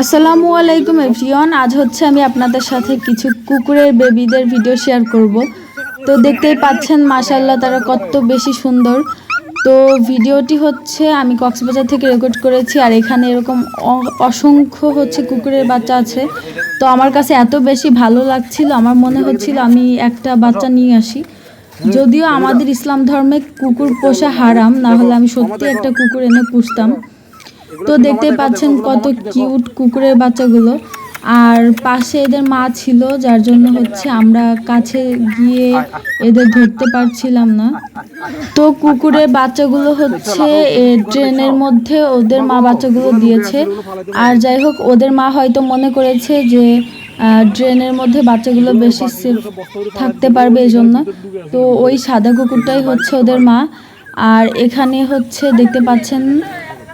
আসসালামু আলাইকুম এভরিওয়ান। আজ হচ্ছে আমি আপনাদের সাথে কিছু কুকুরের বেবিদের ভিডিও শেয়ার করব। তো দেখতেই পাচ্ছেন মাশাল্লাহ তারা কত বেশি সুন্দর। তো ভিডিওটি হচ্ছে, আমি কক্সবাজার থেকে রেকর্ড করেছি, আর এখানে এরকম অসংখ্য হচ্ছে কুকুরের বাচ্চা আছে। তো আমার কাছে এত বেশি ভালো লাগছিল, আমার মনে হচ্ছিল আমি একটা বাচ্চা নিয়ে আসি। যদিও আমাদের ইসলাম ধর্মে কুকুর পোষা হারাম না হলে আমি সত্যি একটা কুকুর এনে পুষতাম। তো দেখতে পাচ্ছেন কত কিউট কুকুরের বাচ্চাগুলো। আর পাশে এদের মা ছিল যার জন্য হচ্ছে আমরা কাছে গিয়ে এদের ধরতে পারছিলাম না। তো কুকুরের বাচ্চাগুলো হচ্ছে ট্রেনের মধ্যে ওদের মা বাচ্চাগুলো দিয়েছে। আর যাই হোক ওদের মা হয়তো মনে করেছে যে আহ, ড্রেনের মধ্যে বাচ্চাগুলো বেশি সেফ থাকতে পারবে এই জন্য তো ওই সাদা কুকুরটাই হচ্ছে ওদের মা। আর এখানে হচ্ছে দেখতে পাচ্ছেন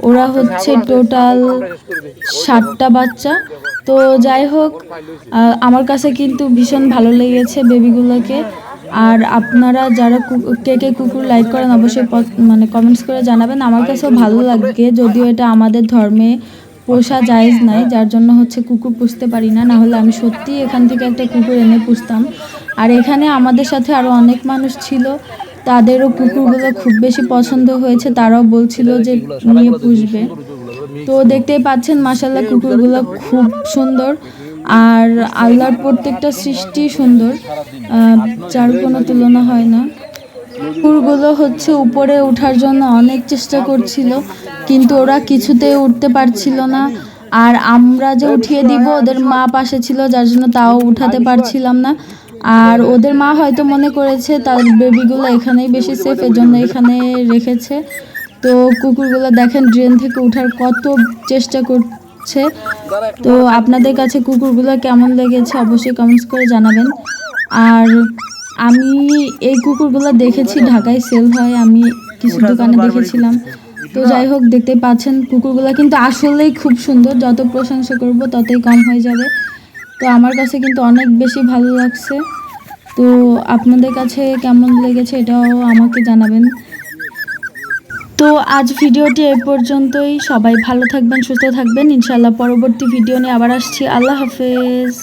ওরা হচ্ছে টোটাল ষাটটা বাচ্চা। তো যাই হোক আমার কাছে কিন্তু ভীষণ ভালো লেগেছে বেবিগুলোকে। আর আপনারা যারা কু- কে কুকুর লাইক করেন, অবশ্যই মানে কমেন্টস করে জানাবেন। আমার কাছেও ভালো লাগে যদিও এটা আমাদের ধর্মে পোষা জায়েজ নাই, যার জন্য হচ্ছে কুকুর পুষতে পারি না। না হলে আমি সত্যি এখান থেকে একটা কুকুর এনে পুষতাম। আর এখানে আমাদের সাথে আরও অনেক মানুষ ছিল। তাদেরও কুকুরগুলো খুব বেশি পছন্দ হয়েছে, তারাও বলছিল যে নিয়ে পুষবে। তো দেখতেই পাচ্ছেন মাসাল্লাহ কুকুরগুলো খুব সুন্দর আর আল্লাহর প্রত্যেকটা সৃষ্টি সুন্দর যার কোনো তুলনা হয় না। কুকুরগুলো হচ্ছে উপরে ওঠার জন্য অনেক চেষ্টা করছিল, কিন্তু ওরা কিছুতে উঠতে পারছিল না। আর আমরা যে উঠিয়ে দিব, ওদের মা পাশে ছিল, যার জন্য তাও উঠাতে পারছিলাম না। আর ওদের মা হয়তো মনে করেছে তার বেবিগুলো এখানেই বেশি সেফ এর জন্য এখানে রেখেছে। তো কুকুরগুলো দেখেন ড্রেন থেকে ওঠার কত চেষ্টা করছে। তো আপনাদের কাছে কুকুরগুলো কেমন লেগেছে অবশ্যই কমেন্টস করে জানাবেন। আর আমি এই কুকুরগুলো দেখেছি ঢাকায় সেল হয় আমি কিছু দোকানে দেখেছিলাম। তো যাই হোক দেখতে পাচ্ছেন কুকুরগুলো কিন্তু আসলেই খুব সুন্দর যত প্রশংসা করব ততই কম হয়ে যাবে। তো আমার কাছে কিন্তু অনেক বেশি ভালো লাগছে। তো আপনাদের কাছে কেমন লেগেছে এটাও আমাকে জানাবেন। তো আজ ভিডিওটি এ পর্যন্তই। সবাই ভালো থাকবেন, সুস্থ থাকবেন। ইনশাল্লাহ পরবর্তী ভিডিও নিয়ে আবার আসছি। আল্লাহ হাফেজ।